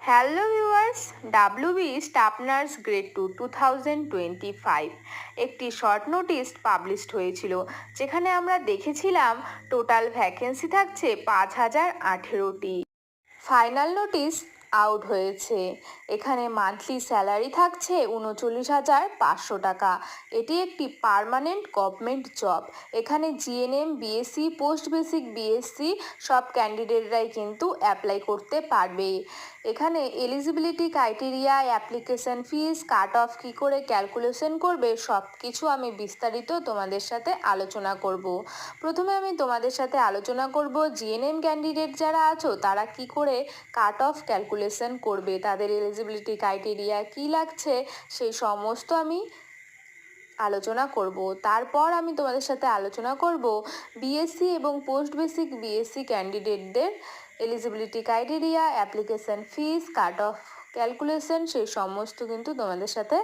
Hello viewers WB staff nurse grade two two thousand twenty five একটি short notice published হয়েছিল, যেখানে আমরা দেখেছিলাম টোটাল ভ্যাকেন্সি থাকছে পাঁচ হাজার আঠেরোটি। ফাইনাল নোটিস আউট হয়েছে। এখানে মান্থলি স্যালারি থাকছে উনচল্লিশ হাজার পাঁচশো টাকা। এটি একটি পার্মানেন্ট গভর্নমেন্ট জব এখানে GNM BSc post basic BSc সব ক্যান্ডিডেটরাই কিন্তু অ্যাপ্লাই করতে পারবে। এখানে eligibility criteria application fees cut off কী করে ক্যালকুলেশন করবে সব কিছু আমি বিস্তারিত তোমাদের সাথে আলোচনা করব। প্রথমে আমি তোমাদের সাথে আলোচনা করব জিএনএম ক্যান্ডিডেট যারা আছো, তারা কি করে কাট অফ ক্যালকুলেশন করবে, তাদের এলিজিবিলিটি ক্রাইটেরিয়া কী লাগছে, সেই সমস্ত আমি আলোচনা করব। তারপর আমি তোমাদের সাথে আলোচনা করব বিএসসি এবং post basic BSc ক্যান্ডিডেটদের eligibility criteria application fees cut off calculation সেই সমস্ত কিন্তু তোমাদের সাথে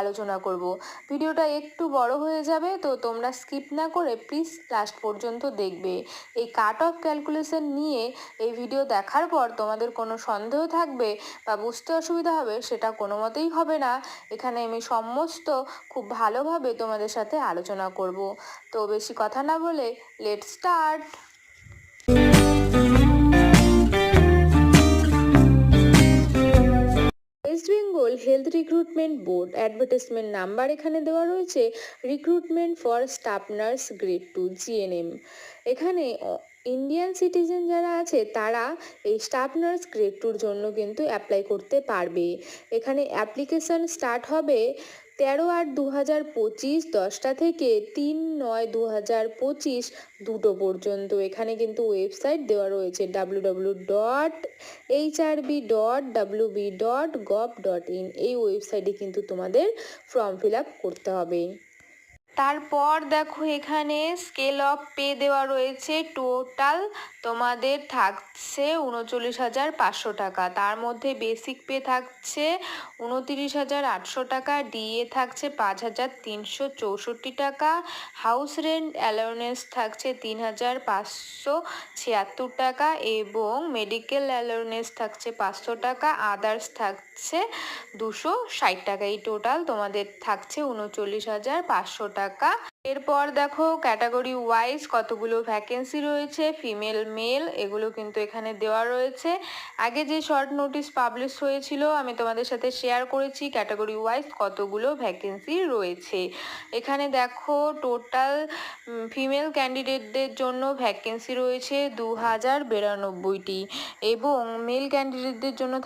আলোচনা করব। ভিডিওটা একটু বড় হয়ে যাবে, তো তোমরা স্কিপ না করে প্লিজ লাস্ট পর্যন্ত দেখবে। এই কাট অফ ক্যালকুলেশন নিয়ে এই ভিডিও দেখার পর তোমাদের কোনো সন্দেহ থাকবে বা বুঝতে অসুবিধা হবে, সেটা কোনো মতেই হবে না। এখানে আমি সমস্ত খুব ভালোভাবে তোমাদের সাথে আলোচনা করব। তো বেশি কথা না বলে let start health recruitment board advertisement number এখানে দেওয়া রয়েছে recruitment for staff nurse grade two GNM এখানে ইন্ডিয়ান সিটিজেন যারা আছে, তারা এই স্টাফ নার্স গ্রেড টুর জন্য কিন্তু অ্যাপ্লাই করতে পারবে। এখানে অ্যাপ্লিকেশন স্টার্ট হবে তেরো আট দু হাজার পঁচিশ, দশটা থেকে তিন নয় দু হাজার পঁচিশ দুটো পর্যন্ত। এখানে কিন্তু ওয়েবসাইট দেওয়া রয়েছে W W dot H R B dot W B dot gov dot in এই ওয়েবসাইটে কিন্তু তোমাদের ফর্ম ফিল আপ করতে হবে। তারপর দেখো এখানে স্কেল অফ পে দেওয়া রয়েছে টোটাল তোমাদের থাকছে উনচল্লিশ হাজার পাঁচশো টাকা। তার মধ্যে বেসিক পে থাকছে উনতিরিশ হাজার আটশো টাকা ডিএ থাকছে পাঁচ হাজার তিনশো চৌষট্টি টাকা। হাউস রেন্ট অ্যালাউন্স থাকছে তিন হাজার পাঁচশো ছিয়াত্তর টাকা এবং মেডিকেল অ্যালাউন্স থাকছে পাঁচশো টাকা। আদার্স থাকছে দুশো ষাট টাকা এই টোটাল তোমাদের থাকছে উনচল্লিশ হাজার পাঁচশো টাকা। এরপর দেখো ক্যাটাগরি ওয়াইজ কতগুলো ভ্যাকেন্সি রয়েছে ফিমেল মেল এগুলো কিন্তু এখানে দেওয়া রয়েছে। আগে যে শর্ট নোটিশ পাবলিশ হয়েছিল, আমি তোমাদের সাথে শেয়ার করেছি ক্যাটাগরি ওয়াইজ কতগুলো ভ্যাকেন্সি রয়েছে। এখানে দেখো টোটাল ফিমেল ক্যান্ডিডেটদের জন্য ভ্যাকেন্সি রয়েছে দু হাজার বিরানব্বইটি। এবং মেল ক্যান্ডিডেটদের জন্য